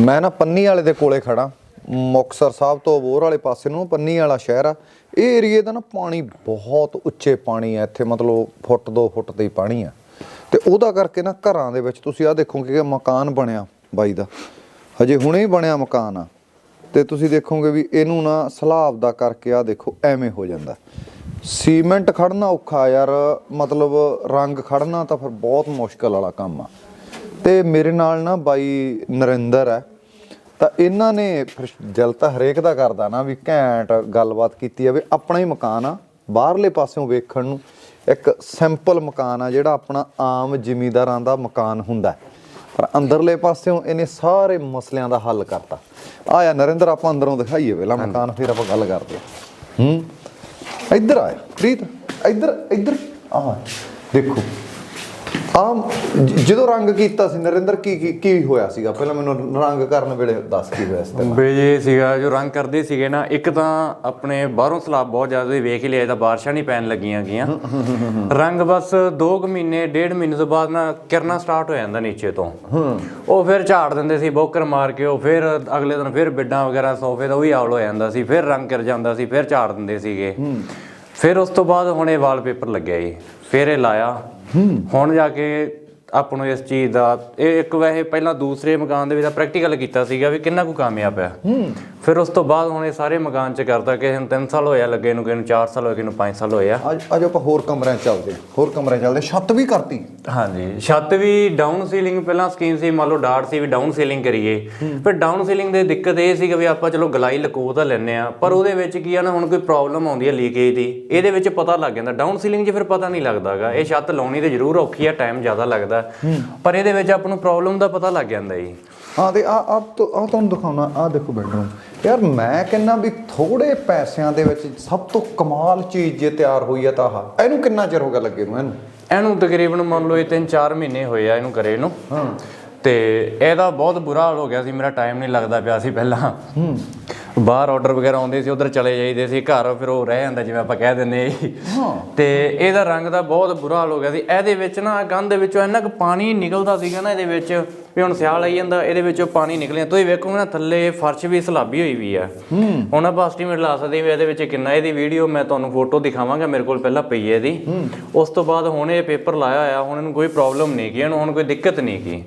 ਮੈਂ ਨਾ ਪੰਨੀ ਵਾਲੇ ਦੇ ਕੋਲੇ ਖੜਾ ਮੁਕਤਸਰ ਸਾਹਿਬ ਤੋਂ ਅਬੋਹਰ ਵਾਲੇ ਪਾਸੇ ਨੂੰ, ਪੰਨੀ ਵਾਲਾ ਸ਼ਹਿਰ ਆ। ਇਹ ਏਰੀਏ ਦਾ ਨਾ ਪਾਣੀ ਬਹੁਤ ਉੱਚੇ ਪਾਣੀ ਆ। ਇੱਥੇ ਮਤਲਬ ਫੁੱਟ 2 ਫੁੱਟ ਦੇ ਪਾਣੀ ਆ। ਤੇ ਉਹਦਾ ਕਰਕੇ ਨਾ ਘਰਾਂ ਦੇ ਵਿੱਚ ਤੁਸੀਂ ਆ ਦੇਖੋਗੇ ਕਿ ਮਕਾਨ ਬਣਿਆ ਬਾਈ ਦਾ। ਹਜੇ ਹੁਣੇ ਹੀ ਬਣਿਆ ਮਕਾਨ ਆ। ਤੇ ਤੁਸੀਂ ਦੇਖੋਗੇ ਵੀ ਇਹਨੂੰ ਨਾ ਸਲਾਬ ਦਾ ਕਰਕੇ ਆ ਦੇਖੋ, ਐਵੇਂ ਹੋ ਜਾਂਦਾ। ਸੀਮੈਂਟ ਖੜਨਾ ਔਖਾ ਯਾਰ, ਮਤਲਬ ਰੰਗ ਖੜਨਾ ਤਾਂ ਫਿਰ ਬਹੁਤ ਮੁਸ਼ਕਲ ਵਾਲਾ ਕੰਮ ਆ। ਤੇ ਮੇਰੇ ਨਾਲ ਨਾ ਬਾਈ ਨਰਿੰਦਰ ਹੈ। ਤਾਂ ਇਹਨਾਂ ਨੇ ਫਿਰ ਦਿਲ ਤਾਂ ਹਰੇਕ ਦਾ ਕਰਦਾ ਨਾ ਵੀ ਘੈਂਟ ਗੱਲਬਾਤ ਕੀਤੀ ਜਾਵੇ। ਆਪਣਾ ਹੀ ਮਕਾਨ ਆ ਬਾਹਰਲੇ ਪਾਸਿਓਂ ਵੇਖਣ ਨੂੰ ਇੱਕ ਸਿੰਪਲ ਮਕਾਨ ਆ ਜਿਹੜਾ ਆਪਣਾ ਆਮ ਜ਼ਿਮੀਂਦਾਰਾਂ ਦਾ ਮਕਾਨ ਹੁੰਦਾ। ਪਰ ਅੰਦਰਲੇ ਪਾਸਿਓਂ ਇਹਨੇ ਸਾਰੇ ਮਸਲਿਆਂ ਦਾ ਹੱਲ ਕਰਤਾ। ਆਇਆ ਨਰਿੰਦਰ ਆਪਾਂ ਅੰਦਰੋਂ ਦਿਖਾਈਏ ਪਹਿਲਾਂ ਮਕਾਨ ਫਿਰ ਆਪਾਂ ਗੱਲ ਕਰਦੇ ਹਾਂ। ਹੂੰ? ਇੱਧਰ ਆਏ ਪ੍ਰੀਤ ਇੱਧਰ ਇੱਧਰ। ਆ ਦੇਖੋ। ਆ ਜਦੋਂ ਰੰਗ ਕੀਤਾ ਸੀ ਨਰਿੰਦਰ ਕੀ ਕੀ ਕੀ ਹੋਇਆ ਸੀਗਾ? ਪਹਿਲਾਂ ਮੈਨੂੰ ਰੰਗ ਕਰਨ ਵੇਲੇ ਦੱਸ ਕੀ ਹੋਇਆ ਸੀ? ਬਈ ਇਹ ਸੀਗਾ ਜੋ ਰੰਗ ਕਰਦੇ ਸੀਗੇ ਨਾ ਇੱਕ ਤਾਂ ਆਪਣੇ ਬਾਹਰੋਂ ਸਲਾਬ ਬਹੁਤ ਜ਼ਿਆਦਾ ਵੇਖ ਹੀ ਲਿਆ ਤਾਂ ਬਾਰਿਸ਼ਾਂ ਨਹੀਂ ਪੈਣ ਲੱਗੀਆਂ ਗੀਆਂ। ਰੰਗ ਬਸ 2 ਕੁ ਮਹੀਨੇ ਡੇਢ ਮਹੀਨੇ ਤੋਂ ਬਾਅਦ ਨਾ ਕਿਰਨਾ ਸਟਾਰਟ ਹੋ ਜਾਂਦਾ ਨੀਚੇ ਤੋਂ। ਉਹ ਫਿਰ ਝਾੜ ਦਿੰਦੇ ਸੀ ਬੋਕਰ ਮਾਰ ਕੇ ਉਹ ਫਿਰ ਅਗਲੇ ਦਿਨ ਫਿਰ ਬਿੱਡਾਂ ਵਗੈਰਾ ਸੋਫੇ ਦਾ ਉਹ ਵੀ ਆਵਲ ਹੋ ਜਾਂਦਾ ਸੀ ਫਿਰ ਰੰਗ ਕਰ ਜਾਂਦਾ ਸੀ ਫਿਰ ਝਾੜ ਦਿੰਦੇ ਸੀਗੇ। ਫਿਰ ਉਸ ਤੋਂ ਬਾਅਦ ਹੁਣ ਇਹ ਵਾਲਪੇਪਰ ਲੱਗਿਆ ਜੀ ਫਿਰ ਇਹ ਲਾਇਆ। ਹੁਣ ਜਾ ਕੇ ਆਪਾਂ ਨੂੰ ਇਸ ਚੀਜ਼ ਦਾ ਇਹ ਇੱਕ ਵੈਸੇ ਪਹਿਲਾਂ ਦੂਸਰੇ ਮਕਾਨ ਦੇ ਵਿੱਚ ਪ੍ਰੈਕਟੀਕਲ ਕੀਤਾ ਸੀਗਾ ਵੀ ਕਿੰਨਾ ਕੁ ਕਾਮਯਾਬ ਆ। ਫਿਰ ਉਸ ਤੋਂ ਬਾਅਦ ਹੁਣ ਇਹ ਸਾਰੇ ਮਕਾਨ ਚ ਕਰਦਾ ਕਿਸੇ ਨੂੰ 3 ਸਾਲ ਹੋਇਆ ਲੱਗੇ ਨੂੰ ਕਿਸੇ ਨੂੰ 4 ਸਾਲ ਹੋਏ ਕਿਸੇ ਨੂੰ 5 ਸਾਲ ਹੋਏ ਆ। ਅੱਜ ਅੱਜ ਆਪਾਂ ਹੋਰ ਕਮਰਿਆਂ 'ਚ ਚੱਲਦੇ। ਹੋਰ ਕਮਰਿਆਂ 'ਚ ਚੱਲਦੇ। ਛੱਤ ਵੀ ਕਰਤੀ। ਹਾਂਜੀ ਛੱਤ ਵੀ ਡਾਊਨ ਸੀਲਿੰਗ ਪਹਿਲਾਂ ਸਕੀਮ ਸੀ ਮੰਨ ਲਓ ਡਾਟ ਸੀ ਵੀ ਡਾਊਨ ਸੀਲਿੰਗ ਕਰੀਏ। ਫਿਰ ਡਾਊਨ ਸੀਲਿੰਗ ਦੇ ਦਿੱਕਤ ਇਹ ਸੀਗਾ ਵੀ ਆਪਾਂ ਚਲੋ ਗਲਾਈ ਲਕੋ ਤਾਂ ਲੈਨੇ ਆ ਪਰ ਉਹਦੇ ਵਿੱਚ ਕੀ ਆ ਨਾ ਹੁਣ ਕੋਈ ਪ੍ਰੋਬਲਮ ਆਉਂਦੀ ਹੈ ਲੀਕੇਜ ਦੀ ਇਹਦੇ ਵਿੱਚ ਪਤਾ ਲੱਗ ਜਾਂਦਾ। ਡਾਊਨ ਸੀਲਿੰਗ 'ਚ ਫਿਰ ਪਤਾ ਨਹੀਂ ਲੱਗਦਾਗਾ ਇਹ ਛੱਤ ਲਾਉਣੀ ਤੇ ਜ਼ਰੂਰ ਔਖੀ ਆ ਟਾਈਮ ਜ਼ਿਆਦਾ ਲੱਗਦਾ। ਪਰ ਇਹਦੇ ਵਿੱਚ ਆਪਾਂ ਨੂੰ ਪ੍ਰੋਬਲਮ ਦਾ ਪਤਾ ਲੱਗ ਜਾਂਦਾ ਜੀ। ਹਾਂ ਤੇ ਆ ਆ ਆ ਤੁਹਾਨੂੰ ਦਿਖਾਉਣਾ ਆ ਦੇਖੋ ਬੈਡਰੂਮ। ਯਾਰ ਮੈਂ ਕਹਿੰਨਾ ਵੀ ਥੋੜੇ ਪੈਸਿਆਂ ਦੇ ਵਿੱਚ ਸਭ ਤੋਂ ਕਮਾਲ ਚੀਜ਼ ਜੇ ਤਿਆਰ ਹੋਈ ਆ ਤਾਂ ਆਹ। ਇਹਨੂੰ ਕਿੰਨਾ ਚਿਰ ਹੋ ਗਿਆ ਲੱਗੇ ਨੂੰ ਇਹਨੂੰ? ਇਹਨੂੰ ਤਕਰੀਬਨ ਮੰਨ ਲਓ ਇਹ 3-4 ਮਹੀਨੇ ਹੋਏ ਆ ਇਹਨੂੰ ਕਰੇ ਨੂੰ। ਤੇ ਇਹਦਾ ਬਹੁਤ ਬੁਰਾ ਹਾਲ ਹੋ ਗਿਆ ਸੀ ਮੇਰਾ ਟਾਈਮ ਨਹੀਂ ਲੱਗਦਾ ਪਿਆ ਸੀ ਪਹਿਲਾਂ। ਬਾਹਰ ਆਰਡਰ ਵਗੈਰਾ ਆਉਂਦੇ ਸੀ ਉਧਰ ਚਲੇ ਜਾਈਦੇ ਸੀ ਘਰ ਫਿਰ ਉਹ ਰਹਿ ਜਾਂਦਾ ਜਿਵੇਂ ਆਪਾਂ ਕਹਿ ਹਾਂ। ਤੇ ਇਹਦਾ ਰੰਗ ਦਾ ਬਹੁਤ ਬੁਰਾ ਹਾਲ ਹੋ ਗਿਆ ਸੀ। ਇਹਦੇ ਵਿੱਚ ਨਾ ਕੰਧ ਦੇ ਵਿੱਚੋਂ ਇੰਨਾ ਕੁ ਪਾਣੀ ਨਿਕਲਦਾ ਸੀਗਾ ਨਾ ਇਹਦੇ ਵਿੱਚ ਵੀ ਹੁਣ ਸਿਆਲ ਆਈ ਜਾਂਦਾ ਇਹਦੇ ਵਿੱਚੋਂ ਪਾਣੀ ਨਿਕਲਿਆ। ਤੁਸੀਂ ਵੇਖੋਗੇ ਨਾ ਥੱਲੇ ਫਰਸ਼ ਵੀ ਸਲਾਬੀ ਹੋਈ ਵੀ ਆ। ਹੁਣ ਆਪਾਂ ਐਸਟੀਮੇਟ ਲਾ ਸਕਦੇ ਵੀ ਇਹਦੇ ਵਿੱਚ ਕਿੰਨਾ ਇਹਦੀ ਵੀਡੀਓ ਮੈਂ ਤੁਹਾਨੂੰ ਫੋਟੋ ਦਿਖਾਵਾਂਗਾ ਮੇਰੇ ਕੋਲ ਪਹਿਲਾਂ ਪਈ ਹੈ ਇਹਦੀ। ਉਸ ਤੋਂ ਬਾਅਦ ਹੁਣ ਇਹ ਪੇਪਰ ਲਾਇਆ ਹੋਇਆ ਹੁਣ ਇਹਨੂੰ ਕੋਈ ਪ੍ਰੋਬਲਮ ਨਹੀਂ ਕੀ ਇਹਨੂੰ ਹੁਣ ਕੋਈ ਦਿੱਕਤ ਨਹੀਂ ਕੀ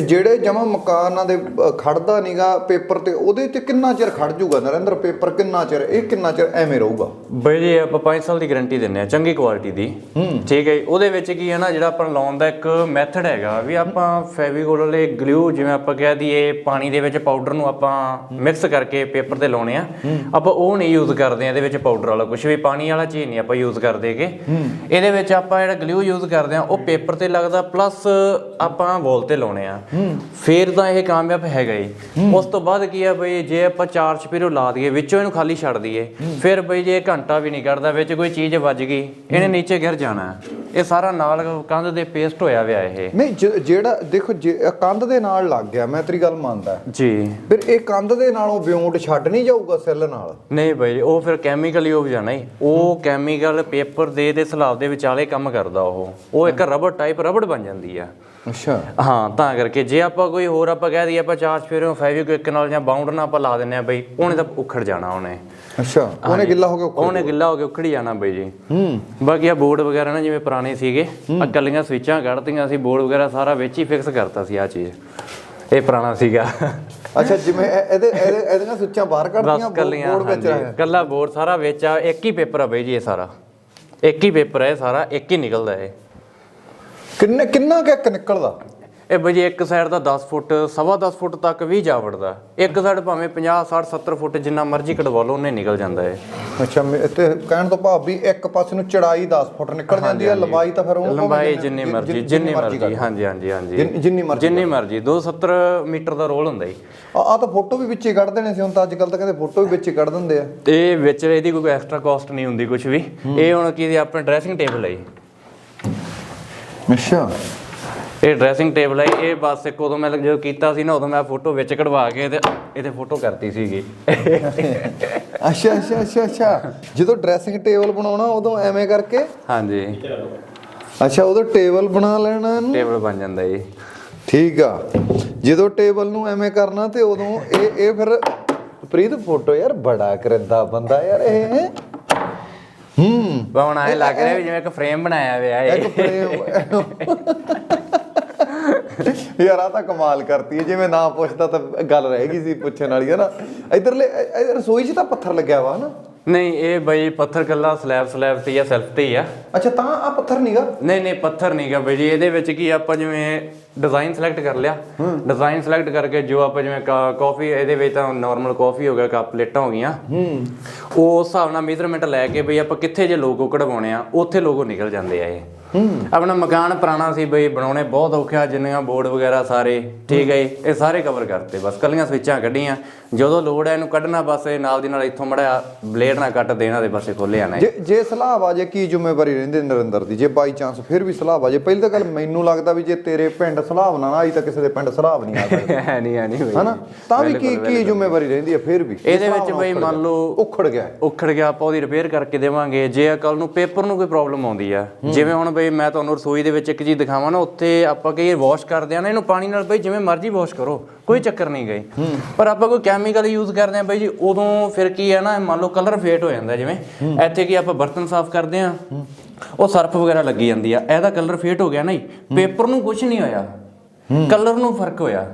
ਜਿਹੜੇ ਜਮਾ ਮਕਾਨਾਂ ਦੇ ਖੜਦਾ ਨਹੀਂਗਾ ਪੇਪਰ ਤੇ ਉਹਦੇ ਤੇ ਕਿੰਨਾ ਚਿਰ ਖੜ ਜੂਗਾ? ਨਰਿੰਦਰ ਪੇਪਰ ਕਿੰਨਾ ਚਿਰ ਇਹ ਕਿੰਨਾ ਚਿਰ ਐਵੇਂ ਰਹੂਗਾ? ਬਈ ਜੀ ਆਪਾਂ 5 ਸਾਲ ਦੀ ਗਾਰੰਟੀ ਦਿੰਨੇ ਆ ਚੰਗੀ ਕੁਆਲਿਟੀ ਦੀ। ਠੀਕ ਹੈ। ਉਹਦੇ ਵਿੱਚ ਕੀ ਹੈ ਨਾ ਜਿਹੜਾ ਆਪਾਂ ਲਾਉਣ ਦਾ ਇੱਕ ਮੈਥਡ ਹੈਗਾ ਵੀ ਆਪਾਂ ਫੈਵੀਕੋਲ ਵਾਲੇ ਗਲੂ ਜਿਵੇਂ ਆਪਾਂ ਕਹਿ ਦਈਏ, ਪਾਣੀ ਦੇ ਵਿੱਚ ਪਾਊਡਰ ਨੂੰ ਆਪਾਂ ਮਿਕਸ ਕਰਕੇ ਪੇਪਰ ਤੇ ਲਾਉਣੇ ਆ। ਆਪਾਂ ਉਹ ਨਹੀਂ ਯੂਜ਼ ਕਰਦੇ ਆ, ਇਹਦੇ ਵਿੱਚ ਪਾਊਡਰ ਵਾਲਾ ਕੁਝ ਵੀ, ਪਾਣੀ ਵਾਲਾ ਚੀਜ਼ ਨਹੀਂ ਆਪਾਂ ਯੂਜ਼ ਕਰਦੇਗੇ ਇਹਦੇ ਵਿੱਚ ਆਪਾਂ ਜਿਹੜਾ ਗਲੂ ਯੂਜ਼ ਕਰਦੇ ਆ, ਉਹ ਪੇਪਰ ਤੇ ਲੱਗਦਾ ਪਲੱਸ ਆਪਾਂ ਵੋਲ ਤੇ ਲਾਉਣੇ ਆ। ਫੇਰ ਤਾਂ ਇਹ ਕਾਮਯਾਬ ਹੈਗਾ ਹੀ ਉਸ ਤੋਂ ਬਾਅਦ ਕੀ ਆ ਬਈ, ਜੇ ਆਪਾਂ ਚਾਰ ਚਪੀਰੋ ਲਾ ਦਈਏ, ਵਿੱਚੋਂ ਇਹਨੂੰ ਖਾਲੀ ਛੱਡ ਦਈਏ, ਫਿਰ ਬਈ ਜੇ ਘੰਟਾ ਵੀ ਨਹੀਂ ਕੱਢਦਾ, ਵਿੱਚ ਕੋਈ ਚੀਜ਼ ਵੱਜ ਗਈ, ਇਹਨੇ ਨੀਚੇ ਗਿਰ ਜਾਣਾ। ਇਹ ਸਾਰਾ ਨਾਲ ਕੰਧ ਦੇ ਪੇਸਟ ਹੋਇਆ ਹੋਇਆ ਇਹ। ਨਹੀਂ ਜਿਹੜਾ ਦੇਖੋ ਕੰਧ ਦੇ ਨਾਲ ਲੱਗ ਗਿਆ ਮੈਂ ਤੇਰੀ ਗੱਲ ਮੰਨਦਾ। ਜੀ। ਫਿਰ ਇਹ ਕੰਧ ਦੇ ਨਾਲੋਂ ਵਿਉਂਟ ਛੱਡ ਨਹੀਂ ਜਾਊਗਾ ਸੈੱਲ ਨਾਲ? ਨਹੀਂ ਬਈ ਉਹ ਫਿਰ ਕੈਮੀਕਲ ਹੀ ਹੋ ਜਾਣਾ ਹੀ ਉਹ ਕੈਮੀਕਲ ਪੇਪਰ ਦੇ ਦੇ ਸਲਾਬ ਦੇ ਵਿਚਾਲੇ ਕੰਮ ਕਰਦਾ ਉਹ। ਉਹ ਇੱਕ ਰਬੜ ਟਾਈਪ ਰਬੜ ਬਣ ਜਾਂਦੀ ਆ। ਅੱਛਾ। ਹਾਂ ਤਾਂ ਕਰਕੇ ਜੇ ਆਪਾਂ ਕੋਈ ਹੋਰ ਆਪਾਂ ਕਹਿ ਦਈਏ ਆਪਾਂ ਚਾਰ ਫੇਰੋਂ ਫੈਵਿਕ ਨਾਲ ਜਾਂ ਬਾਉਂਡ ਨਾਲ ਆਪਾਂ ਲਾ ਦਿੰਨੇ ਆ ਬਈ ਉਹਨੇ ਤਾਂ ਉਖੜ ਜਾਣਾ ਉਹਨੇ। ਅੱਛਾ ਉਹਨੇ ਗਿੱਲਾ ਹੋ ਕੇ ਉਹਨੇ ਗਿੱਲਾ ਹੋ ਕੇ ਉਖੜੀ ਜਾਣਾ ਬਈ ਜੀ। ਹੂੰ। ਬਾਕੀ ਆ ਬੋਰਡ ਵਗੈਰਾ ਨਾ ਜਿਵੇਂ ਪੁਰਾਣੇ ਸੀਗੇ ਆ ਕੱਲੀਆਂ ਸਵਿਚਾਂ ਕੱਢਤੀਆਂ ਸੀ ਬੋਰਡ ਵਗੈਰਾ ਸਾਰਾ ਵਿੱਚ ਹੀ ਫਿਕਸ ਕਰਤਾ ਸੀ ਆ ਚੀਜ਼। ਇਹ ਪੁਰਾਣਾ ਸੀਗਾ। ਅੱਛਾ ਜਿਵੇਂ ਇਹ- ਇਹਦੇ ਇਹਦੇ ਇਹਦੀਆਂ ਸੁੱਚਾਂ ਬਾਹਰ ਕੱਲੀਆਂ ਬੋਰਡ ਵਿੱਚ ਆਇਆ ਕੱਲਾ ਬੋਰਡ ਸਾਰਾ ਵਿੱਚ ਆ ਇੱਕ ਹੀ ਪੇਪਰ ਆ ਬਈ ਜੀ ਇਹ ਸਾਰਾ। ਇੱਕ ਹੀ ਪੇਪਰ ਹੈ ਸਾਰਾ ਇੱਕ ਹੀ ਨਿਕਲਦਾ ਇਹ। ਕਿੰਨੇ ਕਿੰਨਾ ਕੁ ਇੱਕ ਨਿਕਲਦਾ? ਇਹ ਬਈ ਇੱਕ ਸਾਈਡ ਦਾ 10 ਫੁੱਟ ਸਵਾ 10 ਫੁੱਟ ਤੱਕ ਵੀ ਜਾ ਵੜਦਾ। ਇੱਕ ਸਾਈਡ ਭਾਵੇਂ 50 60 70 ਫੁੱਟ ਜਿੰਨਾ ਮਰਜ਼ੀ ਕਢਵਾ ਲਓ ਉਹਨੇ ਨਿਕਲ ਜਾਂਦਾ ਹੈ ਅੱਛਾ ਤੇ ਕਹਿਣ ਤੋਂ ਭਾਵ ਵੀ ਇੱਕ ਪਾਸੇ ਨੂੰ ਚੜਾਈ 10 ਫੁੱਟ ਨਿਕਲ ਜਾਂਦੀ ਹੈ ਲੰਬਾਈ ਤਾਂ ਫਿਰ ਉਹ ਲੰਬਾਈ ਜਿੰਨੀ ਮਰਜ਼ੀ ਜਿੰਨੀ ਮਰਜ਼ੀ। ਹਾਂਜੀ ਹਾਂਜੀ ਹਾਂਜੀ। ਜਿੰਨ- ਮਰਜ਼ੀ ਜਿੰਨੀ ਮਰਜ਼ੀ। 270 ਮੀਟਰ ਦਾ ਰੋਲ ਹੁੰਦਾ ਜੀ। ਆ ਤਾਂ ਫੋਟੋ ਵੀ ਵਿੱਚ ਕੱਢ ਦੇਣੇ ਸੀ ਹੁਣ ਤਾਂ ਅੱਜ ਕੱਲ ਤਾਂ ਕਹਿੰਦੇ ਫੋਟੋ ਵੀ ਵਿੱਚ ਕੱਢ ਦਿੰਦੇ ਆ। ਤੇ ਵਿੱਚ ਇਹਦੀ ਕੋਈ ਐਕਸਟਰਾ ਕਾਸਟ ਨਹੀਂ ਹੁੰਦੀ ਕੁਝ ਵੀ। ਇਹ ਹੁਣ ਕੀ ਆਪਣੇ ਡਰੈਸਿੰਗ ਟੇਬਲ ਹੈ ਜੀ। ਅੱਛਾ। ਇਹ ਡਰੈਸਿੰਗ ਟੇਬਲ ਹੈ ਇਹ ਬਸ ਇੱਕ ਉਦੋਂ ਮੈਂ ਜਦੋਂ ਕੀਤਾ ਸੀ ਨਾ ਉਦੋਂ ਮੈਂ ਫੋਟੋ ਵਿੱਚ ਕਢਵਾ ਕੇ ਤੇ ਇਹਦੇ ਫੋਟੋ ਕਰਤੀ ਸੀਗੀ। ਅੱਛਾ ਅੱਛਾ ਅੱਛਾ ਅੱਛਾ। ਜਦੋਂ ਡਰੈਸਿੰਗ ਟੇਬਲ ਬਣਾਉਣਾ ਉਦੋਂ ਐਵੇਂ ਕਰਕੇ? ਹਾਂਜੀ। ਅੱਛਾ ਉਦੋਂ ਟੇਬਲ ਬਣਾ ਲੈਣਾ ਇਹਨੂੰ? ਟੇਬਲ ਬਣ ਜਾਂਦਾ ਜੀ। ਠੀਕ ਆ। ਜਦੋਂ ਟੇਬਲ ਨੂੰ ਐਵੇਂ ਕਰਨਾ ਤੇ ਉਦੋਂ ਇਹ ਇਹ ਫਿਰ ਪ੍ਰੀਤ ਫੋਟੋ ਯਾਰ ਬੜਾ ਕਰਦਾ ਬੰਦਾ ਯਾਰ ਇਹ। ਹੂੰ। ਬਾ ਹੁਣ ਐ ਲੱਗ ਰਿਹਾ ਵੀ ਜਿਵੇਂ ਇੱਕ ਫਰੇਮ ਬਣਾਇਆ ਹੋਇਆ ਏ ਇੱਕ frame- ਯਾਰ ਆ ਤਾਂ ਕਮਾਲ ਕਰਤੀ ਹੈ। ਜਿਵੇਂ ਨਾ ਪੁੱਛਦਾ ਤਾਂ ਗੱਲ ਰਹਿ ਗਈ ਸੀ ਪੁੱਛਣ ਵਾਲੀ ਹੈ ਨਾ? ਇਧਰਲੇ ਇਹ ਰਸੋਈ 'ਚ ਤਾਂ ਪੱਥਰ ਲੱਗਿਆ ਵਾ ਨਾ? ਨਹੀਂ ਇਹ ਬਈ ਪੱਥਰ ਕੱਲਾ ਸਲੈਬ ਸਲੈਬ ਤੇ ਜਾਂ ਸੈਲਫ ਤੇ ਹੀ ਆ। ਅੱਛਾ ਤਾਂ ਆ ਪੱਥਰ ਨਹੀਂਗਾ ਨਹੀਂ ਨਹੀਂ ਪੱਥਰ ਨਹੀਂ ਗਾ ਬਈ ਜੀ। ਇਹਦੇ ਵਿੱਚ ਕੀ ਆਪਾਂ ਜਿਵੇਂ ਡਿਜ਼ਾਈਨ ਸਿਲੈਕਟ ਕਰ ਲਿਆ। ਡਿਜ਼ਾਈਨ ਸਿਲੈਕਟ ਕਰਕੇ ਜੋ ਆਪਾਂ ਜਿਵੇਂ ਕਾਫੀ ਇਹਦੇ ਵਿੱਚ ਤਾਂ ਨਾਰਮਲ ਕਾਫੀ ਹੋ ਗਿਆ ਕੱਪ ਪਲੇਟਾਂ ਹੋ ਗਈਆਂ। ਹੂੰ। ਉਹ ਉਸ ਹਿਸਾਬ ਨਾਲ ਮੇਜ਼ਰਮੈਂਟ ਲੈ ਕੇ ਬਈ ਆਪਾਂ ਕਿੱਥੇ ਜੇ ਲੋਗੋ ਕਢਵਾਉਣੇ ਆ ਉੱਥੇ ਲੋਗੋ ਨਿਕਲ ਜਾਂਦੇ ਆ ਇਹ। ਆਪਣਾ ਮਕਾਨ ਪੁਰਾਣਾ ਸੀ ਬਈ ਬਣਾਉਣੇ ਬਹੁਤ ਔਖੇ ਆ ਜਿੰਨੀਆਂ ਬੋਰਡ ਵਗੈਰਾ ਸਾਰੇ ਠੀਕ ਹੈ ਇਹ ਸਾਰੇ ਕਵਰ ਕਰਤੇ। ਬਸ ਕੱਲੀਆਂ ਸਵਿੱਚਾਂ ਕੱਢੀਆਂ। ਜਦੋਂ ਲੋੜ ਹੈ ਇਹਨੂੰ ਕੱਢਣਾ ਬਸ ਇਹ ਨਾਲ ਦੀ ਨਾਲ ਇੱਥੋਂ ਮੜਿਆ ਬਲੇਡ ਨਾਲ ਕੱਟ ਦੇਣਾ ਬਸ ਇਹ ਖੋਲੇ ਆਣਾ ਜੇ ਜੇ ਸਲਾਹ ਆ ਜੇ ਕੀ ਜ਼ਿੰਮੇਵਾਰੀ ਰਹਿੰਦੀ ਨਰਿੰਦਰ ਦੀ? ਜੇ ਬਾਈ ਚਾਂਸ ਫਿਰ ਵੀ ਸਲਾਹ ਆ ਜੇ ਪਹਿਲੀ ਤਾਂ ਗੱਲ ਮੈਨੂੰ ਲੱਗਦਾ ਵੀ ਜੇ ਤੇਰੇ ਪਿੰਡ ਸਲਾਹ ਨਾ ਆਈ ਤਾਂ ਕਿਸੇ ਦੇ ਪਿੰਡ ਸਲਾਹ ਨਹੀਂ ਆ ਸਕਦੀ। ਹੈ ਨਹੀਂ ਹੈ ਨਹੀਂ ਬਈ ਹਨਾ? ਤਾਂ ਵੀ ਕੀ ਕੀ ਜ਼ਿੰਮੇਵਾਰੀ ਰਹਿੰਦੀ ਹੈ ਫਿਰ ਵੀ? ਇਹਦੇ ਵਿੱਚ ਬਈ ਮੰਨ ਲਓ ਉਖੜ ਗਿਆ। ਉਖੜ ਗਿਆ ਆਪਾਂ ਉਹਦੀ ਰਿਪੇਅਰ ਕਰਕੇ ਦੇਵਾਂਗੇ। ਜੇ ਕੱਲ ਨੂੰ ਪੇਪਰ ਨੂੰ ਕੋਈ ਪ੍ਰੋਬਲਮ ਆਉਂਦੀ ਆ ਜਿਵੇਂ ਹੁਣ ਬਈ ਮੈਂ ਤੁਹਾਨੂੰ ਰਸੋਈ ਦੇ ਵਿੱਚ ਇੱਕ ਚੀਜ਼ ਦਿਖਾਵਾਂ ਨਾ ਉੱਥੇ ਆਪਾਂ ਕਈ ਵਾਸ਼ ਕਰਦੇ ਆ ਨਾ ਇਹਨੂੰ ਪਾਣੀ ਨਾਲ ਬਈ ਜਿਵੇਂ ਮਰਜ਼ੀ ਵਾਸ਼ ਕਰੋ। ਕੋਈ ਚੱਕਰ ਨਹੀਂ ਗਈ ਪਰ ਆਪਾਂ ਕੋਈ ਕੈਮੀਕਲ ਯੂਜ਼ ਕਰਦੇ ਆ ਬਈ ਜੀ ਉਦੋਂ ਫਿਰ ਕੀ ਹੈ ਨਾ ਮੰਨ ਲਓ ਕਲਰ ਫੇਟ ਹੋ ਜਾਂਦਾ ਜਿਵੇਂ। ਇੱਥੇ ਕੀ ਆਪਾਂ ਬਰਤਨ ਸਾਫ਼ ਕਰਦੇ ਆ ਉਹ ਸਰਫ ਵਗੈਰਾ ਲੱਗੀ ਜਾਂਦੀ ਆ। ਇਹਦਾ ਕਲਰ ਫੇਟ ਹੋ ਗਿਆ ਨਾ ਪੇਪਰ ਨੂੰ ਕੁਝ ਨਹੀਂ ਹੋਇਆ। ਕਲਰ ਨੂੰ ਫ਼ਰਕ ਹੋਇਆ।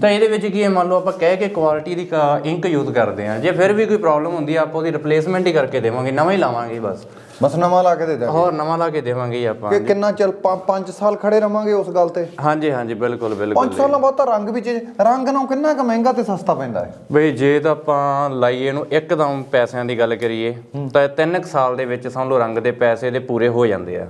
ਤਾਂ ਇਹਦੇ ਵਿੱਚ ਕੀ ਹੈ ਮੰਨ ਲਓ ਆਪਾਂ ਕਹਿ ਕੇ ਕੁਆਲਿਟੀ ਦੀ ਇੰਕ ਯੂਜ਼ ਕਰਦੇ ਆ ਜੇ ਫਿਰ ਵੀ ਕੋਈ ਪ੍ਰੋਬਲਮ ਹੁੰਦੀ ਆ ਆਪਾਂ ਉਹਦੀ ਰਿਪਲੇਸਮੈਂਟ ਹੀ ਕਰਕੇ ਦੇਵਾਂਗੇ। ਨਵਾਂ ਹੀ ਲਾਵਾਂਗੇ ਬਸ। ਬਸ ਨਵਾਂ ਲਾ ਕੇ ਦੇ ਦੇ ਹੋਰ ਨਵਾਂ ਲਾ ਕੇ ਦੇਵਾਂਗੇ ਆਪਾਂ। ਕਿ ਕਿੰਨਾ ਚਿਰ 5 ਸਾਲ ਖੜੇ ਰਵਾਂਗੇ ਉਸ ਗੱਲ ਤੇ? ਹਾਂਜੀ ਹਾਂਜੀ ਬਿਲਕੁਲ ਬਿਲਕੁਲ 5 ਸਾਲਾਂ ਬਾਅਦ ਤਾਂ ਰੰਗ ਵੀ ਚੇਂਜ ਰੰਗ ਨਾਲ ਕਿੰਨਾ ਕੁ ਮਹਿੰਗਾ ਤੇ ਸਸਤਾ ਪੈਂਦਾ ਹੈ? ਬਈ ਜੇ ਤਾਂ ਆਪਾਂ ਲਾਈਏ ਇਹਨੂੰ ਇੱਕਦਮ ਪੈਸਿਆਂ ਦੀ ਗੱਲ ਕਰੀਏ ਤਾਂ 3 ਸਾਲ ਦੇ ਵਿੱਚ ਸਮਝ ਲਓ ਰੰਗ ਦੇ ਪੈਸੇ ਦੇ ਪੂਰੇ ਹੋ ਜਾਂਦੇ ਆ।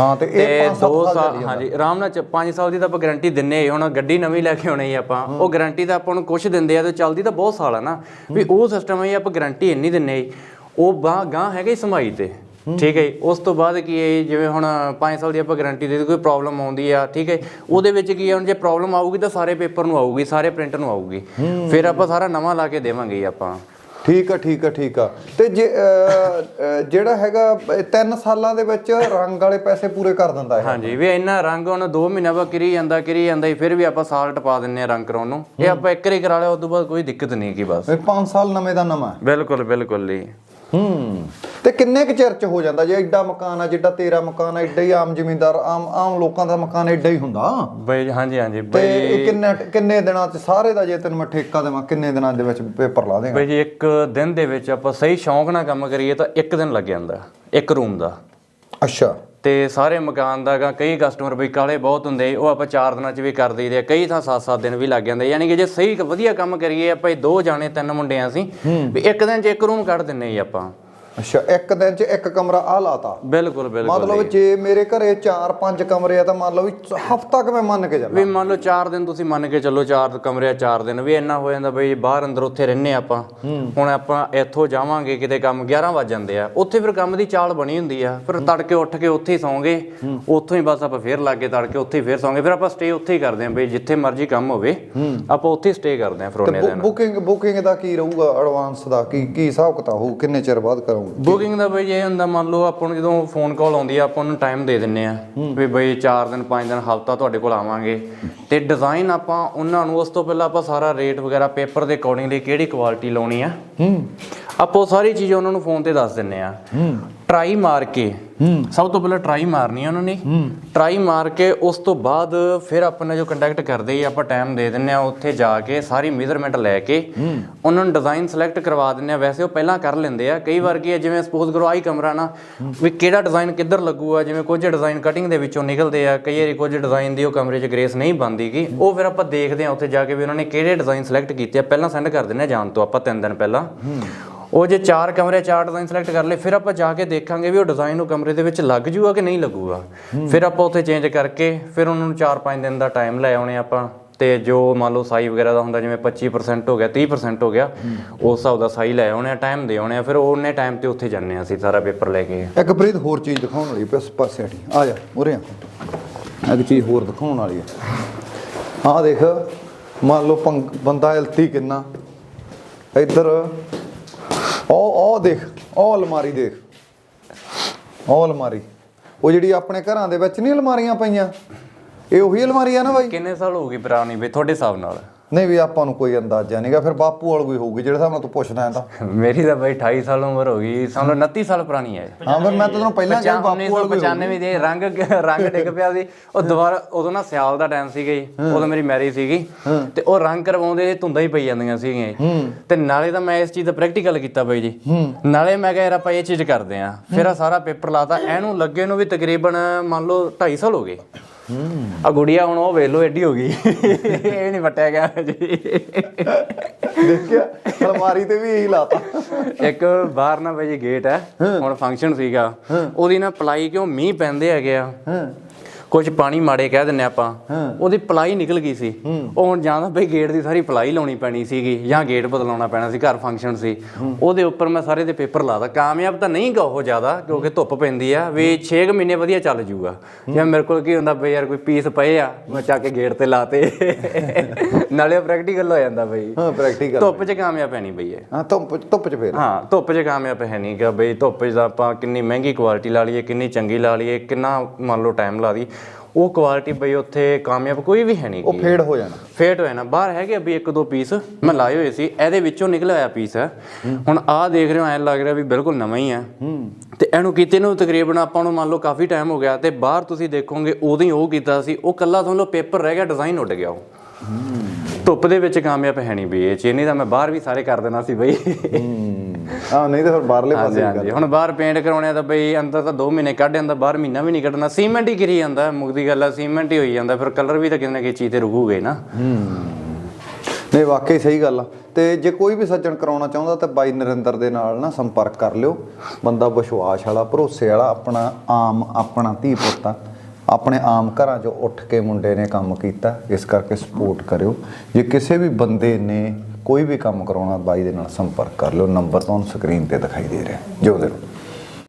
ਹਾਂ ਤੇ ਇਹ 5 2 ਸਾਲ ਹਾਂਜੀ ਆਰਾਮ ਨਾਲ 5 ਸਾਲ ਦੀ ਤਾਂ ਆਪਾਂ ਗਾਰੰਟੀ ਦਿੰਨੇ ਹੁਣ ਗੱਡੀ ਨਵੀਂ ਲੈ ਕੇ ਆਉਣੀ ਆਪਾਂ ਉਹ ਗਾਰੰਟੀ ਤਾਂ ਆਪਾਂ ਨੂੰ ਕੁਝ ਦਿੰਦੇ ਆ ਤੇ ਚੱਲਦੀ ਤਾਂ ਬਹੁਤ ਸਾਲ ਆ ਨਾ। ਵੀ ਉਹ ਸਿਸਟਮ ਹੈ ਆਪਾਂ ਗਾਰੰਟੀ ਇੰਨੀ ਦਿੰਨੇ ਉਹ ਬਾਹ ਗਾਂ ਹੈਗਾ ਹੀ ਸਮਾਈ ਤੇ ਠੀਕ ਹੈ। ਉਸ ਤੋਂ ਬਾਅਦ ਕੀ ਹੈ ਜਿਵੇਂ ਹੁਣ 5 ਸਾਲ ਦੀ ਆਪਾਂ ਗਾਰੰਟੀ ਦੇ ਕੋਈ ਪ੍ਰੋਬਲਮ ਆਉਂਦੀ ਆ ਠੀਕ ਹੈ ਉਹਦੇ ਵਿੱਚ ਕੀ ਹੈ ਹੁਣ ਜੇ ਪ੍ਰੋਬਲਮ ਆਊਗੀ ਤਾਂ ਸਾਰੇ ਪੇਪਰ ਨੂੰ ਆਊਗੀ ਸਾਰੇ ਪ੍ਰਿੰਟ ਨੂੰ ਆਊਗੀ। ਫਿਰ ਆਪਾਂ ਸਾਰਾ ਨਵਾਂ ਲਾ ਕੇ ਦੇਵਾਂਗੇ ਆਪਾਂ। ਠੀਕ ਆ ਠੀਕ ਆ ਠੀਕ ਆ। ਤੇ ਜਿਹੜਾ ਹੈਗਾ 3 ਸਾਲਾਂ ਦੇ ਵਿੱਚ ਰੰਗ ਵਾਲੇ ਪੈਸੇ ਪੂਰੇ ਕਰ ਦਿੰਦਾ ਹੈ ਹਾਂਜੀ ਵੀ ਇੰਨਾ ਰੰਗ ਹੁਣ 2 ਮਹੀਨਿਆਂ ਬਾਅਦ ਕਰੀ ਜਾਂਦਾ ਕਰੀ ਜਾਂਦਾ ਫਿਰ ਵੀ ਆਪਾਂ ਸਾਲ ਟਪਾ ਦਿੰਨੇ ਆ ਰੰਗ ਕਰਾਉਣ ਨੂੰ। ਇਹ ਆਪਾਂ ਇੱਕ ਵਾਰੀ ਕਰਾ ਲਿਆ ਉਸ ਤੋਂ ਬਾਅਦ ਕੋਈ ਦਿੱਕਤ ਨਹੀਂ ਕੀ ਬਸ। ਇਹ 5 ਸਾਲ ਨਵੇਂ ਦਾ ਨਵਾਂ। ਬਿਲਕੁਲ ਬਿਲਕੁਲ ਜੀ। ਹੂੰ। ਤੇ ਕਿੰਨੇ ਕੁ ਚਿਰ ਚ ਹੋ ਜਾਂਦਾ? ਜੇ ਐਡਾ ਮਕਾਨ ਆ ਜਿੱਡਾ ਤੇਰਾ ਮਕਾਨ ਆ ਐਡਾ ਹੀ ਆਮ ਜ਼ਿਮੀਂਦਾਰ ਆਮ ਆਮ ਲੋਕਾਂ ਦਾ ਮਕਾਨ ਐਡਾ ਹੀ ਹੁੰਦਾ। ਬਈ ਹਾਂਜੀ ਹਾਂਜੀ। ਤੇ ਬਈ ਇਹ ਕਿੰਨੇ ਕਿੰਨੇ ਦਿਨਾਂ ਚ ਸਾਰੇ ਦਾ ਜੇ ਤੈਨੂੰ ਮੈਂ ਠੇਕਾ ਦੇਵਾਂ ਕਿੰਨੇ ਦਿਨਾਂ ਦੇ ਵਿੱਚ ਪੇਪਰ ਲਾ ਦੇਗਾ? ਬਈ ਜੀ ਇੱਕ ਦਿਨ ਦੇ ਵਿੱਚ ਆਪਾਂ ਸਹੀ ਸ਼ੌਂਕ ਨਾਲ ਕੰਮ ਕਰੀਏ ਤਾਂ ਇੱਕ ਦਿਨ ਲੱਗ ਜਾਂਦਾ ਇੱਕ ਰੂਮ ਦਾ। ਅੱਛਾ। ਤੇ ਸਾਰੇ ਮਕਾਨ ਦਾ ਗਾ ਕਈ ਕਸਟਮਰ ਬਈ ਕਾਲੇ ਬਹੁਤ ਹੁੰਦੇ ਉਹ ਆਪਾਂ 4 ਦਿਨਾਂ 'ਚ ਵੀ ਕਰ ਦਈਦੇ ਕਈ ਥਾਂ 7-7 ਦਿਨ ਵੀ ਲੱਗ ਜਾਂਦੇ ਯਾਨੀ ਕਿ ਜੇ ਸਹੀ ਵਧੀਆ ਕੰਮ ਕਰੀਏ ਆਪਾਂ ਇਹ ਦੋ ਜਾਣੇ ਤਿੰਨ ਮੁੰਡੇ ਆ ਅਸੀਂ ਵੀ ਇੱਕ ਦਿਨ 'ਚ ਇੱਕ ਰੂਮ ਕੱਢ ਦਿੰਨੇ ਜੀ ਆਪਾਂ। ਅੱਛਾ ਇੱਕ ਦਿਨ ਚ ਇੱਕ ਕਮਰਾ ਆ ਲਾਤਾ। ਬਿਲਕੁਲ ਬਿਲਕੁਲ ਮਤਲਬ ਜੇ। ਮੇਰੇ ਘਰੇ 4-5 ਕਮਰੇ ਆ ਤਾਂ ਮੰਨ ਲਓ ਵੀ ਹਫਤਾ ਕਿ ਮੈਂ ਮੰਨ ਕੇ ਚੱਲਾਂ। ਵੀ ਮੰਨ ਲਓ 4 ਦਿਨ ਤੁਸੀਂ ਮੰਨ ਕੇ ਚੱਲੋ 4 ਕਮਰੇ ਆ 4 ਦਿਨ। ਵੀ ਇੰਨਾ ਹੋ ਜਾਂਦਾ ਬਈ ਬਾਹਰ ਅੰਦਰ ਉੱਥੇ ਰਹਿੰਨੇ ਆਪਾਂ। ਹੁਣ ਆਪਾਂ ਇੱਥੋਂ ਜਾਵਾਂਗੇ ਕਿਤੇ ਕੰਮ 11 ਵਜ ਜਾਂਦੇ ਆ। ਉੱਥੇ ਫਿਰ ਕੰਮ ਦੀ ਚਾਲ ਬਣੀ ਹੁੰਦੀ ਆ। ਫਿਰ ਤੜਕੇ ਉੱਠ ਕੇ ਉੱਥੇ ਹੀ ਸੌਂਗੇ। ਉੱਥੋਂ ਹੀ ਬਸ ਆਪਾਂ ਫੇਰ ਲੱਗੇ ਤੜਕੇ ਉੱਥੇ ਹੀ ਫੇਰ ਸੌਂਗੇ। ਫਿਰ ਆਪਾਂ ਸਟੇ ਉੱਥੇ ਹੀ ਕਰਦੇ ਆਂ ਬਈ ਜਿੱਥੇ ਮਰਜ਼ੀ ਕੰਮ ਹੋਵੇ। ਆਪਾਂ ਉੱਥੇ ਸਟੇ ਕਰਦੇ ਆਂ ਫਿਰ ਉਹਨੇ ਦਿਨ। ਬੁਕਿੰਗ ਬੁਕਿੰਗ ਦਾ ਕੀ ਰਹੂਗਾ? ਐਡਵਾਂਸ ਦਾ ਕੀ ਕੀ ਹਿਸਾਬ ਕਿਤਾਬ ਹੋਊ? ਕਿੰਨੇ ਚਿਰ ਬਾਅਦ ਕਰੋਗੇ? ਬੁਕਿੰਗ ਦਾ ਬਈ ਇਹ ਹੁੰਦਾ ਮੰਨ ਲਓ ਆਪਾਂ ਨੂੰ ਜਦੋਂ ਫੋਨ ਕਾਲ ਆਉਂਦੀ ਆ ਆਪਾਂ ਉਹਨੂੰ ਟਾਈਮ ਦੇ ਦਿੰਨੇ ਆ ਵੀ ਬਈ 4 ਦਿਨ 5 ਦਿਨ ਹਫਤਾ ਤੁਹਾਡੇ ਕੋਲ ਆਵਾਂਗੇ। ਤੇ ਡਿਜ਼ਾਈਨ ਆਪਾਂ ਉਹਨਾਂ ਨੂੰ ਉਸ ਤੋਂ ਪਹਿਲਾਂ ਆਪਾਂ ਸਾਰਾ ਰੇਟ ਵਗੈਰਾ ਪੇਪਰ ਦੇ ਅਕੋਰਡਿੰਗਲੀ ਕਿਹੜੀ ਕੁਆਲਿਟੀ ਲਾਉਣੀ ਆ? ਹੂੰ। ਆਪਾਂ ਉਹ ਸਾਰੀ ਚੀਜ਼ਾਂ ਉਹਨਾਂ ਨੂੰ ਫੋਨ ਤੇ ਦੱਸ ਦਿੰਨੇ ਆ। ਟਰਾਈ ਮਾਰ ਕੇ ਸਭ ਤੋਂ ਪਹਿਲਾਂ ਟਰਾਈ ਮਾਰਨੀ ਆ ਉਹਨਾਂ ਨੇ। ਟਰਾਈ ਮਾਰ ਕੇ ਉਸ ਤੋਂ ਬਾਅਦ ਫਿਰ ਆਪਾਂ ਨੇ ਜੋ ਕੰਟੈਕਟ ਕਰਦੇ ਹੀ ਆਪਾਂ ਟਾਈਮ ਦੇ ਦਿੰਨੇ ਆ ਉੱਥੇ ਜਾ ਕੇ ਸਾਰੀ ਮੇਜ਼ਰਮੈਂਟ ਲੈ ਕੇ ਉਹਨਾਂ ਨੂੰ ਡਿਜ਼ਾਈਨ ਸਿਲੈਕਟ ਕਰਵਾ ਦਿੰਨੇ ਆ। ਵੈਸੇ ਉਹ ਪਹਿਲਾਂ ਕਰ ਲੈਂਦੇ ਆ। ਕਈ ਵਾਰ ਕੀ ਹੈ ਜਿਵੇਂ ਸਪੋਜ਼ ਕਰੋ ਆਹੀ ਕਮਰਾ ਨਾ ਵੀ ਕਿਹੜਾ ਡਿਜ਼ਾਈਨ ਕਿੱਧਰ ਲੱਗੂਗਾ ਜਿਵੇਂ ਕੁਝ ਡਿਜ਼ਾਈਨ ਕਟਿੰਗ ਦੇ ਵਿੱਚੋਂ ਨਿਕਲਦੇ ਆ ਕਈ ਵਾਰੀ ਕੁਝ ਡਿਜ਼ਾਈਨ ਦੀ ਉਹ ਕਮਰੇ 'ਚ ਗ੍ਰੇਸ ਨਹੀਂ ਬਣਦੀਗੀ ਉਹ ਫਿਰ ਆਪਾਂ ਦੇਖਦੇ ਆ ਉੱਥੇ ਜਾ ਕੇ ਵੀ ਉਹਨਾਂ ਨੇ ਕਿਹੜੇ ਡਿਜ਼ਾਈਨ ਸਿਲੈਕਟ ਕੀਤੇ ਆ ਪਹਿਲਾਂ ਸੈਂਡ ਕਰ ਦਿੰਨੇ ਆ ਜਾਣ ਤੋਂ ਆਪਾਂ ਤਿੰਨ ਦਿਨ ਪਹਿਲਾਂ। ਉਹ ਜੇ ਚਾਰ ਕਮਰੇ ਚਾਰ ਡਿਜ਼ਾਈਨ ਸਿਲੈਕਟ ਕਰ ਲਏ ਫਿਰ ਆਪਾਂ ਜਾ ਕੇ ਦੇਖਾਂਗੇ ਵੀ ਉਹ ਡਿਜ਼ਾਈਨ ਉਹ ਕਮਰੇ ਦੇ ਵਿੱਚ ਲੱਗ ਜੂਗਾ ਕਿ ਨਹੀਂ ਲੱਗੂਗਾ। ਫਿਰ ਆਪਾਂ ਉੱਥੇ ਚੇਂਜ ਕਰਕੇ ਫਿਰ ਉਹਨਾਂ ਨੂੰ 4-5 ਦਿਨ ਦਾ ਟਾਈਮ ਲੈ ਆਉਣੇ ਆਪਾਂ। ਤੇ ਜੋ ਮੰਨ ਲਓ ਸਾਈ ਵਗੈਰਾ ਦਾ ਹੁੰਦਾ ਜਿਵੇਂ 25% ਹੋ ਗਿਆ 30% ਹੋ ਗਿਆ ਉਸ ਹਿਸਾਬ ਦਾ ਸਾਈ ਲੈ ਆਉਣੇ ਆ ਟਾਈਮ ਦੇ ਆਉਣੇ ਆ ਫਿਰ ਉਹਨੇ ਟਾਈਮ ਤੇ ਉੱਥੇ ਜਾਂਦੇ ਆ ਅਸੀਂ ਸਾਰਾ ਪੇਪਰ ਲੈ ਕੇ। ਇੱਕ ਪ੍ਰੀਤ ਹੋਰ ਚੀਜ਼ ਦਿਖਾਉਣ ਵਾਲੀ ਪਈ ਇਸ ਪਾਸੇ ਹਟੀ। ਆ ਜਾ ਉਰੇ ਆ। ਇੱਕ ਚੀਜ਼ ਹੋਰ ਦਿਖਾਉਣ ਵਾਲੀ ਹੈ ਆਹ ਦੇਖ ਮੰਨ ਲਓ ਬੰਦਾ ਇਲਤੀ ਕਿੰਨਾ। ਇੱਧਰ ਉਹ ਉਹ ਦੇਖ, ਉਹ ਅਲਮਾਰੀ ਦੇਖ। ਉਹ ਅਲਮਾਰੀ। ਉਹ ਜਿਹੜੀ ਆਪਣੇ ਘਰਾਂ ਦੇ ਵਿੱਚ ਨਹੀਂ ਅਲਮਾਰੀਆਂ ਪਈਆਂ? ਇਹ ਉਹੀ ਅਲਮਾਰੀ ਆ ਨਾ ਬਾਈ? ਕਿੰਨੇ ਸਾਲ ਹੋ ਗਏ ਪੁਰਾਣੀ ਬਈ, ਤੁਹਾਡੇ ਹਿਸਾਬ ਨਾਲ? ਨਹੀਂ ਵੀ ਆਪਾਂ ਨੂੰ ਕੋਈ ਅੰਦਾਜ਼ਾ ਨਹੀਂਗਾ ਫਿਰ ਬਾਪੂ ਵਾਲ ਕੋਈ ਹੋਊਗੀ ਜਿਹੜੇ ਨਾਲ ਤੂੰ ਪੁੱਛਦਾ ਹੈ ਤਾਂ। ਮੇਰੀ ਤਾਂ ਬਈ 28 ਸਾਲ ਉਮਰ ਹੋ ਗਈ ਲਓ 29 ਸਾਲ ਪੁਰਾਣੀ ਹੈ ਹਾਂ ਫਿਰ ਮੈਂ ਤਾਂ ਤੈਨੂੰ ਪਹਿਲਾਂ ਕਿਹਾ ਬਾਪੂ ਵਾਲ ਕੋਈ 1995 ਦੇ ਰੰਗ ਰੰਗ ਡਿੱਗ ਪਿਆ ਸੀ। ਉਹ ਦੁਬਾਰਾ ਉਦੋਂ ਨਾ ਸਿਆਲ ਦਾ ਟਾਈਮ ਸੀਗਾ ਜੀ ਉਦੋਂ ਮੇਰੀ ਮੈਰਿਜ ਸੀਗੀ। ਤੇ ਉਹ ਰੰਗ ਕਰਵਾਉਂਦੇ ਧੁੰਦਾਂ ਹੀ ਪਈ ਜਾਂਦੀਆਂ ਸੀਗੀਆਂ। ਤੇ ਨਾਲੇ ਤਾਂ ਮੈਂ ਇਸ ਚੀਜ਼ ਦਾ ਪ੍ਰੈਕਟੀਕਲ ਕੀਤਾ ਬਈ ਜੀ। ਨਾਲੇ ਮੈਂ ਕਿਹਾ ਯਾਰ ਆਪਾਂ ਇਹ ਚੀਜ਼ ਕਰਦੇ ਆ ਫਿਰ ਆ ਸਾਰਾ ਪੇਪਰ ਲਾਤਾ ਇਹਨੂੰ ਲੱਗੇ ਨੂੰ ਵੀ ਤਕਰੀਬਨ ਮੰਨ ਲਓ 2.5 ਸਾਲ ਹੋ ਗਏ। ਆ ਗੁੜੀਆ ਹੁਣ ਉਹ ਵੇਖ ਲਓ ਐਡੀ ਹੋ ਗਈ। ਇਹ ਨਹੀਂ ਵਟਿਆ ਗਿਆ ਜੀ ਦੇਖਿਆ ਅਲਮਾਰੀ ਤੇ ਵੀ ਇਹੀ ਲਾਤਾ। ਇੱਕ ਬਾਹਰ ਨਾ ਬਈ ਗੇਟ ਹੈ। ਹੁਣ ਫੰਕਸ਼ਨ ਸੀਗਾ। ਉਹਦੀ ਨਾ ਪਲਾਈ ਕਿਉਂ ਮੀਂਹ ਪੈਂਦੇ ਹੈਗੇ ਆ। ਕੁਝ ਪਾਣੀ ਮਾੜੇ ਕਹਿ ਦਿੰਨੇ ਆਪਾਂ। ਉਹਦੀ ਪਲਾਈ ਨਿਕਲ ਗਈ ਸੀ। ਉਹ ਹੁਣ ਜਾਂ ਤਾਂ ਬਈ ਗੇਟ ਦੀ ਸਾਰੀ ਪਲਾਈ ਲਾਉਣੀ ਪੈਣੀ ਸੀਗੀ ਜਾਂ ਗੇਟ ਬਦਲਾਉਣਾ ਪੈਣਾ ਸੀ ਘਰ ਫੰਕਸ਼ਨ ਸੀ। ਉਹਦੇ ਉੱਪਰ ਮੈਂ ਸਾਰੇ ਦੇ ਪੇਪਰ ਲਾਦਾ ਕਾਮਯਾਬ ਤਾਂ ਨਹੀਂ ਗਾ ਉਹ ਜ਼ਿਆਦਾ ਕਿਉਂਕਿ ਧੁੱਪ ਪੈਂਦੀ ਆ। ਵੀ 6 ਮਹੀਨੇ ਵਧੀਆ ਚੱਲ ਜੂਗਾ। ਜਾਂ ਮੇਰੇ ਕੋਲ ਕੀ ਹੁੰਦਾ ਬਈ ਯਾਰ ਕੋਈ ਪੀਸ ਪਏ ਆ ਮੈਂ ਚੱਕ ਕੇ ਗੇਟ ਤੇ ਲਾਤੇ ਨਾਲੇ ਪ੍ਰੈਕਟੀਕਲ ਹੋ ਜਾਂਦਾ ਬਈ। ਹਾਂ ਪ੍ਰੈਕਟੀਕਲ ਧੁੱਪ 'ਚ ਕਾਮਯਾਬ ਹੈ ਨਹੀਂ ਬਈ ਇਹ। ਹਾਂ ਧੁੱਪ ਧੁੱਪ ਚ ਫੇਰ। ਹਾਂ ਧੁੱਪ 'ਚ ਕਾਮਯਾਬ ਹੈ ਨਹੀਂ ਕਿ ਬਈ। ਧੁੱਪ 'ਚ ਆਪਾਂ ਕਿੰਨੀ ਮਹਿੰਗੀ ਕੁਆਲਿਟੀ ਲਾ ਲਈਏ ਕਿੰਨੀ ਚੰਗੀ ਲਾ ਲਈਏ ਕਿੰਨਾ ਮੰਨ ਲਓ ਟਾਈਮ ਲਾ ਦੀ। ਉਹ ਕੁਆਲਿਟੀ ਬਈ ਉੱਥੇ ਕਾਮਯਾਬ ਕੋਈ ਵੀ ਹੈ ਨਹੀਂ ਉਹ ਫੇਡ ਹੋ ਜਾਣਾ। ਫੇਟ ਹੋਇਆ ਨਾ ਬਾਹਰ ਹੈਗੇ ਵੀ ਇੱਕ ਦੋ ਪੀਸ ਮੈਂ ਲਾਏ ਹੋਏ ਸੀ ਇਹਦੇ ਵਿੱਚੋਂ ਨਿਕਲਿਆ ਹੋਇਆ ਪੀਸ ਹੈ ਹੁਣ ਆਹ ਦੇਖ ਰਹੇ ਹੋ ਐਂ ਲੱਗ ਰਿਹਾ ਵੀ ਬਿਲਕੁਲ ਨਵਾਂ ਹੀ ਹੈ। ਤੇ ਇਹਨੂੰ ਕੀਤੇ ਨੂੰ ਤਕਰੀਬਨ ਆਪਾਂ ਨੂੰ ਮੰਨ ਲਓ ਕਾਫੀ ਟਾਈਮ ਹੋ ਗਿਆ ਤੇ ਬਾਹਰ ਤੁਸੀਂ ਦੇਖੋਗੇ ਉਦੋਂ ਹੀ ਉਹ ਕੀਤਾ ਸੀ। ਉਹ ਕੱਲਾ ਤੁਹਾਨੂੰ ਪੇਪਰ ਰਹਿ ਗਿਆ ਡਿਜ਼ਾਈਨ ਉੱਡ ਗਿਆ ਉਹ। ਧੁੱਪ ਦੇ ਵਿੱਚ ਕਾਮਯਾਬ ਹੈ ਨਹੀਂ ਬਈ ਇਹ ਚੀਨੀ ਤਾਂ ਮੈਂ ਬਾਹਰ ਵੀ ਸਾਰੇ ਕਰ ਦੇਣਾ ਸੀ ਬਈ। ਹਾਂ ਨਹੀਂ ਤਾਂ ਫਿਰ ਬਾਹਰਲੇ ਪਾਸੇ ਹਾਂਜੀ। ਹੁਣ ਬਾਹਰ ਪੇਂਟ ਕਰਾਉਣੇ ਆ ਤਾਂ ਬਈ ਅੰਦਰ ਤਾਂ 2 ਮਹੀਨੇ ਕੱਢ ਜਾਂਦਾ ਬਾਹਰ ਮਹੀਨਾ ਵੀ ਨਹੀਂ ਕੱਢਣਾ। ਸੀਮੈਂਟ ਹੀ ਗਿਰੀ ਜਾਂਦਾ ਮੁਕਦੀ ਗੱਲ ਆ ਸੀਮੈਂਟ ਹੀ ਹੋਈ ਜਾਂਦਾ। ਫਿਰ ਕਲਰ ਵੀ ਤਾਂ ਕਿਸੇ ਨਾ ਕਿਸੇ ਚੀਜ਼ ਤੇ ਰੁਕੂਗੇ ਨਾ। ਨਹੀਂ ਵਾਕਈ ਸਹੀ ਗੱਲ ਆ। ਤੇ ਜੇ ਕੋਈ ਵੀ ਸੱਜਣ ਕਰਾਉਣਾ ਚਾਹੁੰਦਾ ਤਾਂ ਬਾਈ ਨਰਿੰਦਰ ਦੇ ਨਾਲ ਨਾ ਸੰਪਰਕ ਕਰ ਲਿਓ। ਬੰਦਾ ਵਿਸ਼ਵਾਸ ਵਾਲਾ ਭਰੋਸੇ ਵਾਲਾ ਆਪਣਾ ਆਮ ਆਪਣਾ ਧੀ ਪੁੱਤ ਆ। ਆਪਣੇ ਆਮ ਘਰਾਂ 'ਚੋਂ ਉੱਠ ਕੇ ਮੁੰਡੇ ਨੇ ਕੰਮ ਕੀਤਾ ਇਸ ਕਰਕੇ ਸਪੋਰਟ ਕਰਿਓ। ਜੇ ਕਿਸੇ ਵੀ ਬੰਦੇ ਨੇ ਕੋਈ ਵੀ ਕੰਮ ਕਰਾਉਣਾ ਬਾਈ ਦੇ ਨਾਲ ਸੰਪਰਕ ਕਰ ਲਿਓ। ਨੰਬਰ ਤੁਹਾਨੂੰ ਸਕਰੀਨ ਤੇ ਦਿਖਾਈ ਦੇ ਰਿਹਾ। ਜੋ ਦੇ